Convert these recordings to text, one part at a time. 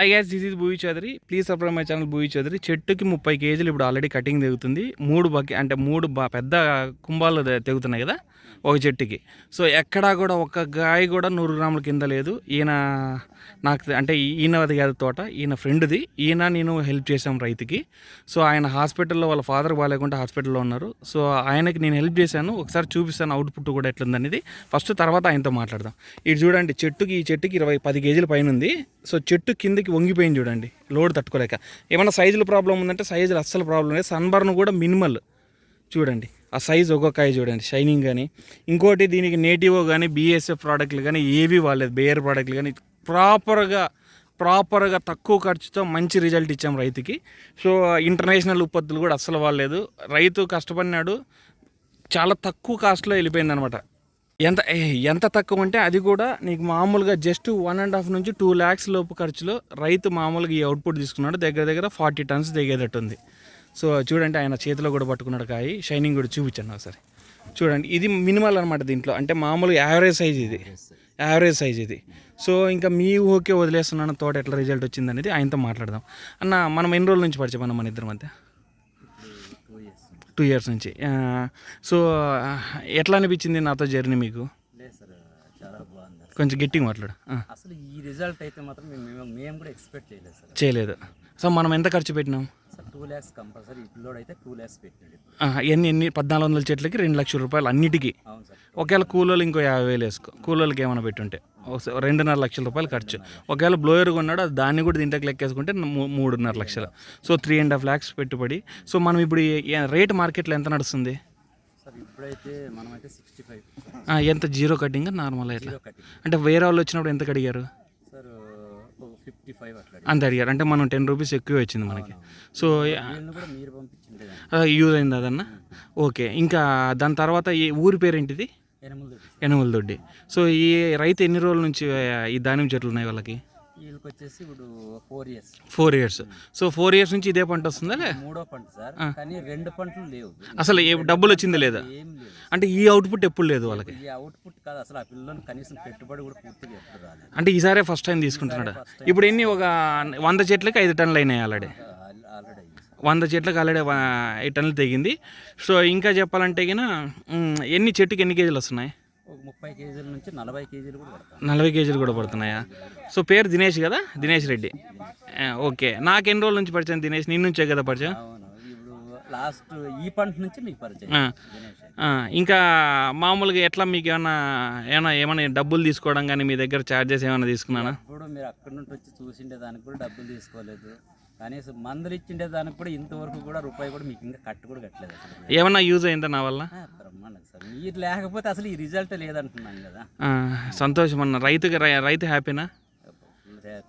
I guess this is Bhuvi Chaudhary please subscribe my channel Bhuvi Chaudhary చెట్టుకి ముప్పై కేజీలు ఇప్పుడు ఆల్రెడీ కటింగ్ తెగుతుంది. మూడు బకె అంటే మూడు పెద్ద కుంభాలు తెగుతున్నాయి కదా ఒక చెట్టుకి. సో ఎక్కడా కూడా ఒక గాయ కూడా నూరు గ్రాముల కింద లేదు. ఈయన నాకు అంటే అంటే ఈయనది కాదు తోట ఈయన ఫ్రెండ్ది ఈయన నేను హెల్ప్ చేశాం రైతుకి. సో ఆయన హాస్పిటల్లో వాళ్ళ ఫాదర్ బాగాలేకుండా హాస్పిటల్లో ఉన్నారు. సో ఆయనకి నేను హెల్ప్ చేశాను. ఒకసారి చూపిస్తాను అవుట్పుట్ కూడా ఎట్లుందనేది. ఫస్ట్ తర్వాత ఆయనతో మాట్లాడదాం. ఇది చూడండి చెట్టుకి ఈ చెట్టుకి ఇరవై పది కేజీల పైన ఉంది సో చెట్టు కిందకి వంగిపోయింది చూడండి లోడ్ తట్టుకోలేక. ఏమైనా సైజుల ప్రాబ్లం ఉందంటే సైజులు అస్సలు ప్రాబ్లం లేదు. సన్బర్న్ కూడా మినిమల్ చూడండి ఆ సైజ్ ఒక్కొక్కాయ చూడండి షైనింగ్ కానీ ఇంకోటి దీనికి నేటివో కానీ బీఎస్ఎఫ్ ప్రోడక్ట్లు కానీ ఏవి వాడలేదు. బేయర్ ప్రోడక్ట్లు కానీ ప్రాపర్గా ప్రాపర్గా తక్కువ ఖర్చుతో మంచి రిజల్ట్ ఇచ్చాం రైతుకి. సో ఇంటర్నేషనల్ ఉత్పత్తులు కూడా అస్సలు వాడలేదు. రైతు కష్టపడినాడు చాలా తక్కువ కాస్ట్లో వెళ్ళిపోయింది అనమాట ఎంత ఎంత తక్కువ అంటే అది కూడా నీకు మామూలుగా జస్ట్ వన్ అండ్ హాఫ్ నుంచి టూ ల్యాక్స్ లోపు ఖర్చులో రైతు మామూలుగా ఈ అవుట్పుట్ తీసుకున్నాడు. దగ్గర దగ్గర ఫార్టీ టన్స్ దిగేటట్టు ఉంది. సో చూడండి ఆయన చేతిలో కూడా పట్టుకున్నాడు కాయి. షైనింగ్ కూడా చూపించాను ఒకసారి. చూడండి ఇది మినిమల్ అనమాట దీంట్లో. అంటే మామూలుగా యావరేజ్ సైజ్ ఇది. యావరేజ్ సైజ్ ఇది. సో ఇంకా మీ ఓకే వదిలేస్తున్నాను. తోట ఎట్లా రిజల్ట్ వచ్చింది అనేది ఆయనతో మాట్లాడదాం. అన్న మనం ఎన్ని రోజుల నుంచి పరిచయం అన్న మన ఇద్దరి మధ్య? టూ ఇయర్స్ నుంచి. సో ఎట్లా అనిపించింది నాతో జర్నీ మీకు. కొంచెం గట్టిగా మాట్లాడు. అసలు ఈ రిజల్ట్ అయితే మాత్రం మేము మేము- కూడా ఎక్స్పెక్ట్ చేయలేదు సార్. చేయలేదు. సో మనం ఎంత ఖర్చు పెట్టినాం? టూ ల్యాక్స్ కంపల్సరీ అయితే టూ ల్యాక్స్ పెట్టినాడు ఎన్ని ఎన్ని? పద్నాలుగు వందల చెట్లకి రెండు లక్షల రూపాయలు అన్నిటికీ. అవును సార్. ఒకవేళ కూలోళ్ళు ఇంకో యాభై వేలు వేసుకో కూలోళ్ళకి ఏమైనా పెట్టుంటే. రెండున్నర లక్షల రూపాయలు ఖర్చు. ఒకవేళ బ్లోయర్ కొన్నాడు అది దాన్ని కూడా దీంట్లోకి లెక్కేసుకుంటే మూడున్నర లక్షలు. So three and half lakhs పెట్టుబడి. సో మనం ఇప్పుడు రేట్ మార్కెట్లో ఎంత నడుస్తుంది? ఎంత? జీరో కటింగ్ నార్మల్ ఎట్లా? కటింగ్. అంటే వేరే వాళ్ళు వచ్చినప్పుడు ఎంత అడిగారు సార్ ఫిఫ్టీ ఫైవ్ అట్లా అంత అడిగారు. అంటే మనం టెన్ రూపీస్ ఎక్కువ వచ్చింది మనకి. సో యూజ్ అయింది అదన్న? ఓకే. ఇంకా దాని తర్వాత ఈ ఊరి పేరేంటిది? ఎనుమల దొడ్డి. సో ఈ రైతు ఎన్ని రోజుల నుంచి ఈ ధాన్యం చెట్లు ఉన్నాయి వాళ్ళకి? వీళ్ళకి వచ్చేసి ఇప్పుడు four years. Four years. So four years నుంచి ఇదే పంట వస్తుందా లే? మూడో పంట సార్. కానీ రెండు పంటలు లేవు. అసలు ఏ డబ్బులు వచ్చింది లేదా? ఏం లేదు. అంటే ఈ అవుట్పుట్ ఎప్పుడు లేదు వాళ్ళకి? ఈ అవుట్పుట్ కాదు అసలు ఆ పిల్లలను కనీసం పెట్టుబడి కూడా పూర్తిగా ఎప్పుడు రాలేదు. అంటే ఈసారే ఫస్ట్ టైం తీసుకుంటున్నాడు? ఇప్పుడు ఎన్ని ఒక వంద చెట్లకి ఐదు టన్నులు అయినాయి ఆల్రెడీ వంద చెట్లకు ఆల్రెడీ ఐదు టన్నులు తెగింది. సో ఇంకా చెప్పాలంటే ఎన్ని చెట్టుకి ఎన్ని కేజీలు వస్తున్నాయి? ముప్పై కేజీల నుంచి నలభై కేజీలు కూడా నలభై కేజీలు కూడా పడుతున్నాయా? సో పేరు దినేష్ కదా? దినేష్ రెడ్డి. ఓకే. నాకు ఎన్ని రోజుల నుంచి పరిచయం దినేష్? నీ నుంచే కదా పరిచయం? లాస్ట్ ఈ పంట నుంచి మీకు పరిచయం. ఇంకా మామూలుగా ఎట్లా మీకు ఏమన్నా ఏమన్నా ఏమైనా డబ్బులు తీసుకోవడం కానీ మీ దగ్గర ఛార్జెస్ ఏమైనా తీసుకున్నానా? ఇప్పుడు మీరు అక్కడి నుండి వచ్చి చూసిండే దానికి కూడా డబ్బులు తీసుకోలేదు. కనీసం మందులు ఇచ్చిండే దానికి కూడా ఇంతవరకు కూడా రూపాయి కూడా మీకు ఇంకా కట్టు కూడా కట్టలేదు అసలు. ఏమన్నా యూజ్ అయిందా నా వల్ల? బ్రహ్మాండం సార్. మీరు లేకపోతే అసలు ఈ రిజల్ట్ లేదంటున్నాను కదా. సంతోషం అన్న. రైతుకి రై- రైతు హ్యాపీనా?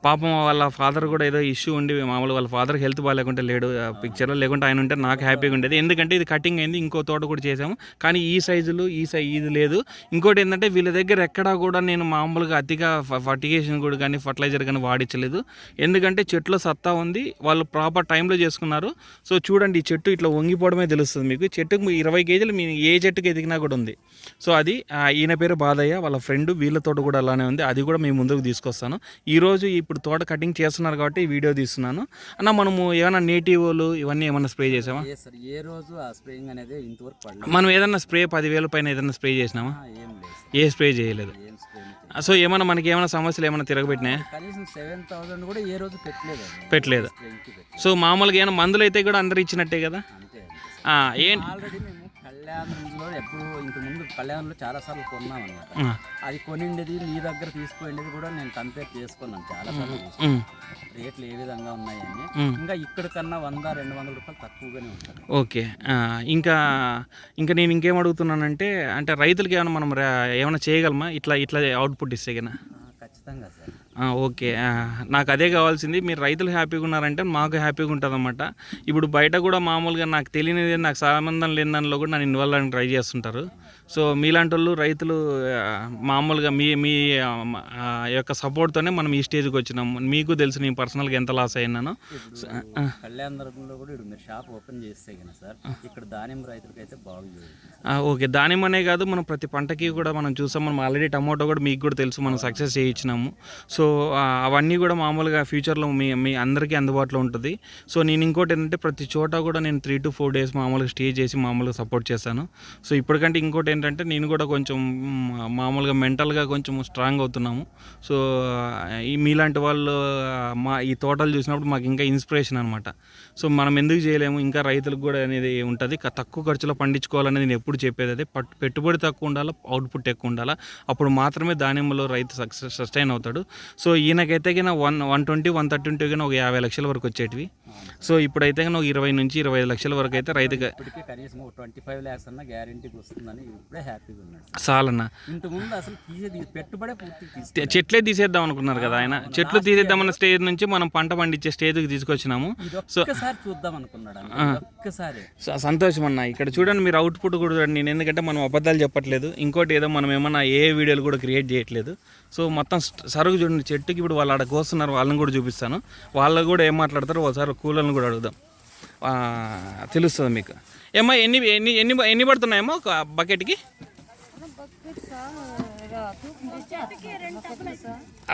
పాపం వాళ్ళ ఫాదర్ కూడా ఏదో ఇష్యూ ఉండి మామూలుగా వాళ్ళ ఫాదర్ హెల్త్ బాగాలేకుంటే లేడు పిక్చర్లో లేకుంటే ఆయన ఉంటే నాకు హ్యాపీగా ఉండేది. ఎందుకంటే ఇది కటింగ్ అయింది ఇంకో తోట కూడా చేసాము కానీ ఈ సైజులు ఈ సై ఇది లేదు. ఇంకోటి ఏంటంటే వీళ్ళ దగ్గర ఎక్కడా కూడా నేను మామూలుగా అతిగా ఫర్టిగేషన్ కూడా కానీ ఫర్టిలైజర్ కానీ వాడించలేదు ఎందుకంటే చెట్లో సత్తా ఉంది వాళ్ళు ప్రాపర్ టైంలో చేసుకున్నారు. సో చూడండి ఈ చెట్టు ఇట్లా వంగిపోవడమే తెలుస్తుంది మీకు. చెట్టుకు ఇరవై కేజీలు మీ ఏ చెట్టుకి ఎదిగినా కూడా ఉంది. సో అది ఈయన పేరు బాధయ్య వాళ్ళ ఫ్రెండ్ వీళ్ళ తోట కూడా అలానే ఉంది. అది కూడా మేము ముందుకు తీసుకొస్తాను. ఈరోజు ఇప్పుడు తోట కటింగ్ చేస్తున్నారు కాబట్టి ఈ వీడియో తీస్తున్నాను. అన్న మనము ఏమైనా నేటివ్లు ఇవన్నీ ఏమైనా స్ప్రే చేసామా ఏ సార్ ఏ రోజు ఆ స్ప్రేయింగ్ అనేది ఇంతవరకు పడలేదు. మనం ఏదన్నా స్ప్రే పదివేల పైన ఏదైనా స్ప్రే చేసినామా? ఏం స్ప్రే చేయలేదు. సో ఏమైనా మనకి ఏమైనా సమస్యలు ఏమైనా తిరగబెట్టినాయా? కనీసం సెవెన్ థౌసండ్ కూడా ఏ రోజు పెట్టలేదు. పెట్టలేదు. సో మామూలుగా ఏమైనా మందులు అయితే కూడా అందరు ఇచ్చినట్టే కదా? ఏం ఆల్రెడీ కళ్యాణంలో ఎప్పుడు ఇంత ముందు కళ్యాణంలో చాలా సార్లు కొన్నాం అనమాట అది కొనిండేది మీ దగ్గర తీసుకునేది కూడా నేను కంపేర్ చేసుకున్నాను. చాలా సార్లు ఉమ్, రేట్లు ఏ విధంగా ఉన్నాయని. ఇంకా ఇక్కడ కన్నా వంద రెండు వందల రూపాయలు తక్కువగానే ఉంటుంది. ఓకే. ఇంకా ఇంకా నేను ఇంకేం అడుగుతున్నానంటే అంటే రైతులకి ఏమైనా మనం ఏమైనా చేయగలమా? ఇట్లా ఇట్లా అవుట్పుట్ ఇస్తే ఆ, ఖచ్చితంగా సార్. ఓకే. నాకు అదే కావాల్సింది. మీరు రైతులు హ్యాపీగా ఉన్నారంటే మాకు హ్యాపీగా ఉంటుంది అనమాట ఇప్పుడు బయట కూడా మామూలుగా నాకు తెలియనిది నాకు సంబంధం లేని దానిలో కూడా నన్ను ఇన్వాల్వ్ అవ్వడానికి ట్రై చేస్తుంటారు. సో మీలాంటి వాళ్ళు రైతులు మామూలుగా మీ మీ యొక్క సపోర్ట్తోనే మనం ఈ స్టేజ్కి వచ్చినాం. మీకు తెలుసు నేను పర్సనల్గా ఎంత లాస్ అయినానో కళ్యాణదుర్గంలో కూడా మీరు షాప్ ఓపెన్ చేస్తే సార్ ఇక్కడ దానిమ్మ రైతులకి అయితే బాగుంది ఓకే. దానిమ్మనే కాదు మనం ప్రతి పంటకి కూడా మనం చూసాం. మనం ఆల్రెడీ టమాటో కూడా మీకు కూడా తెలుసు. మనం సక్సెస్ చేయించినాము. సో సో అవన్నీ కూడా మామూలుగా ఫ్యూచర్లో మీ మీ అందరికీ అందుబాటులో ఉంటుంది. సో నేను ఇంకోటి ఏంటంటే ప్రతి చోట కూడా నేను త్రీ టు ఫోర్ డేస్ మామూలుగా స్టే చేసి మామూలుగా సపోర్ట్ చేశాను సో ఇప్పటికంటే ఇంకోటి ఏంటంటే నేను కూడా కొంచెం మామూలుగా మెంటల్గా కొంచెం స్ట్రాంగ్ అవుతున్నాము. సో ఈ మీలాంటి వాళ్ళు మా ఈ తోటలు చూసినప్పుడు మాకు ఇంకా ఇన్స్పిరేషన్ అనమాట సో మనం ఎందుకు చేయలేము? ఇంకా రైతులకు కూడా అనేది ఉంటుంది. తక్కువ ఖర్చులో పండించుకోవాలనేది నేను ఎప్పుడు చెప్పేది అదే. పట్ పెట్టుబడి తక్కువ ఉండాలా? అవుట్పుట్ ఎక్కువ ఉండాలా? అప్పుడు మాత్రమే దానిమ్మలో రైతు సక్సెస్ సస్టైన్ అవుతాడు. సో ఈయనకైతే కినా one one twenty one thirty ఉంటే కినా ఒక యాభై లక్షల వరకు వచ్చేటివి. సో ఇప్పుడైతే కినా ఒక ఇరవై నుంచి ఇరవై ఐదు లక్షల వరకు అయితే రైతుగా ఇప్పటికే కనీసం ఒక ట్వంటీ ఫైవ్ ల్యాక్స్ అన్న గ్యారంటీకి వస్తుందని ఇప్పుడే హ్యాపీగా ఉన్నాడు. సార్ చాలన్న. ఇంతకుముందు అసలు తీసేది పెట్టుబడే పూర్తి తీసి చె- చెట్లే తీసేద్దాం అనుకున్నారు కదా ఆయన. చెట్లు తీసేద్దామన్న స్టేజ్ నుంచి మనం పంట పండించే స్టేజ్కి తీసుకొచ్చినాము. ఒక్కసారి చూద్దాం అనుకున్నాడు ఒక్కసారి స- సంతోషం అన్న. ఇక్కడ చూడండి మీరు అవుట్పుట్ కూడా చూడండి. నేను ఎందుకంటే మనం అబద్ధాలు చెప్పట్లేదు. ఇంకోటి ఏదో మనం ఏమన్నా ఏ వీడియోలు కూడా క్రియేట్ చేయట్లేదు. సో మొత్తం సరుకు చూడండి చెట్టుకి ఇప్పుడు వాళ్ళు ఆడ కోస్తున్నారు వాళ్ళని కూడా చూపిస్తాను. వాళ్ళు కూడా ఏం మాట్లాడతారో ఒకసారి కూలర్ని కూడా అడుగుదాం. ఆ, తెలుస్తుంది మీకు. ఏమ్మా ఎన్ని ఎన్ని ఎన్ని ఎన్ని పడుతున్నాయేమో ఒక బకెట్కి?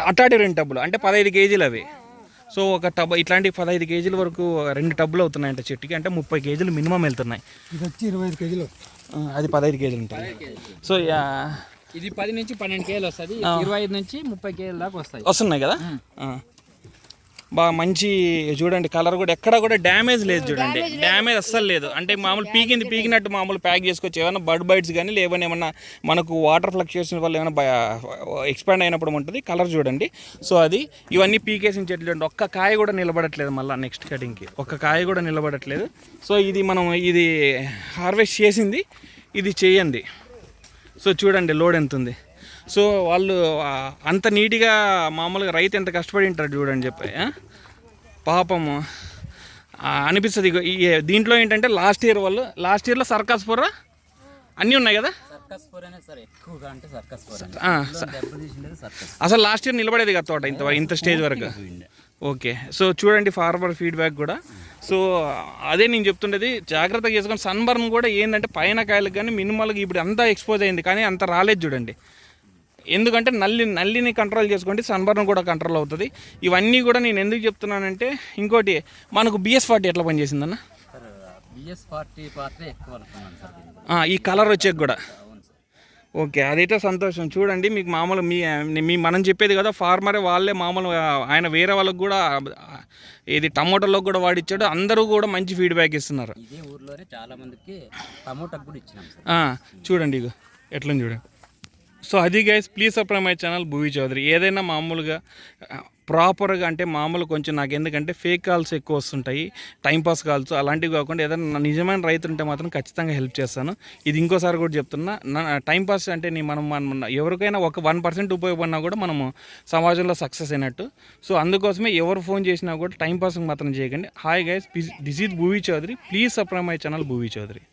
అట్టాటి రెండు టబ్బులు అంటే పదహైదు కేజీలు అవి. సో ఒక టబ్ ఇట్లాంటి పదహైదు కేజీల వరకు రెండు టబ్బులు అవుతున్నాయంట చెట్టుకి అంటే ముప్పై కేజీలు మినిమం వెళ్తున్నాయి. ఇది వచ్చి ఇరవై ఐదు కేజీలు అది పదహైదు కేజీలు ఉంటుంది సో యా, ఇది పది నుంచి పన్నెండు కేజీలు వస్తుంది. ఇరవై ఐదు నుంచి ముప్పై కేజీల దాకా వస్తాయి. వస్తున్నాయి కదా. బాగా మంచి చూడండి కలర్ కూడా ఎక్కడ కూడా డ్యామేజ్ లేదు చూడండి. డ్యామేజ్ అస్సలు లేదు. అంటే మామూలు పీకింది పీకినట్టు మామూలు ప్యాక్ చేసుకొచ్చి ఏమైనా బర్డ్ బైట్స్ కానీ లేవని ఏమన్నా మనకు వాటర్ ఫ్లక్చుయేషన్ వల్ల ఏమైనా ఎక్స్పాండ్ అయినప్పుడు ఉంటుంది కలర్ చూడండి. సో అది ఇవన్నీ పీకేసిన చెట్లు చూడండి. ఒక్క కాయ కూడా నిలబడట్లేదు మళ్ళీ నెక్స్ట్ కటింగ్కి ఒక్క కాయ కూడా నిలబడట్లేదు. సో ఇది మనం ఇది హార్వెస్ట్ చేసింది. ఇది చేయండి. సో చూడండి లోడ్ ఎంత ఉంది సో వాళ్ళు అంత నీట్గా మామూలుగా రైతు ఎంత కష్టపడి ఉంటారు చూడండి చెప్పి? పాపము. అనిపిస్తుంది దీంట్లో ఏంటంటే లాస్ట్ ఇయర్ వాళ్ళు లాస్ట్ ఇయర్లో సర్కస్ పొర్రా అన్నీ ఉన్నాయి కదా? అసలు లాస్ట్ ఇయర్ నిలబడేది కదా తోట ఇంత ఇంత స్టేజ్ వరకు. ఓకే. సో చూడండి ఫార్మర్ ఫీడ్బ్యాక్ కూడా. సో అదే నేను చెప్తుండేది జాగ్రత్తగా చేసుకొని సన్బర్న్ కూడా ఏంటంటే పైన కాయలకు కానీ మినిమల్గా ఇప్పుడు అంతా ఎక్స్పోజ్ అయింది కానీ అంత రాలేదు చూడండి. ఎందుకంటే నల్లి నల్లిని కంట్రోల్ చేసుకోండి సన్బర్న్ కూడా కంట్రోల్ అవుతుంది. ఇవన్నీ కూడా నేను ఎందుకు చెప్తున్నానంటే ఇంకోటి మనకు బిఎస్ ఫార్టీ ఎట్లా పనిచేసిందన్న? సార్ బిఎస్ పాత్ర ఎక్కువ. ఆ, ఈ కలర్ వచ్చేకి కూడా. ఓకే అదైతే సంతోషం. చూడండి మీకు మామూలు మీ మీ మనం చెప్పేది కదా ఫార్మరే వాళ్ళే మామూలు ఆయన వేరే వాళ్ళకి కూడా ఇది టమోటాలోకి కూడా వాడిచ్చాడు. అందరూ కూడా మంచి ఫీడ్బ్యాక్ ఇస్తున్నారు. ఇదే ఊర్లోనే చాలా మందికి టమోటాకు కూడా ఇచ్చినాం చూడండి ఇగో ఎట్లా చూడండి. సో అది guys please subscribe my channel Bhuvi Chaudhary ఏదైనా మామూలుగా ప్రాపర్గా అంటే మామూలు కొంచెం నాకు ఎందుకంటే ఫేక్ కాల్స్ ఎక్కువ వస్తుంటాయి టైంపాస్ కాల్స్ అలాంటివి కాకుండా ఏదైనా నిజమైన రైతు ఉంటే మాత్రం ఖచ్చితంగా హెల్ప్ చేస్తాను. ఇది ఇంకోసారి కూడా చెప్తున్నా నా టైంపాస్ అంటే నీ మనం మనం ఎవరికైనా ఒక వన్ పర్సెంట్ ఉపయోగపడినా కూడా మనము సమాజంలో సక్సెస్ అయినట్టు. సో అందుకోసమే ఎవరు ఫోన్ చేసినా కూడా టైంపాస్ మాత్రం చేయకండి. Hi guys this is Bhuvi Chaudhary. Please subscribe my channel Bhuvi Chaudhary.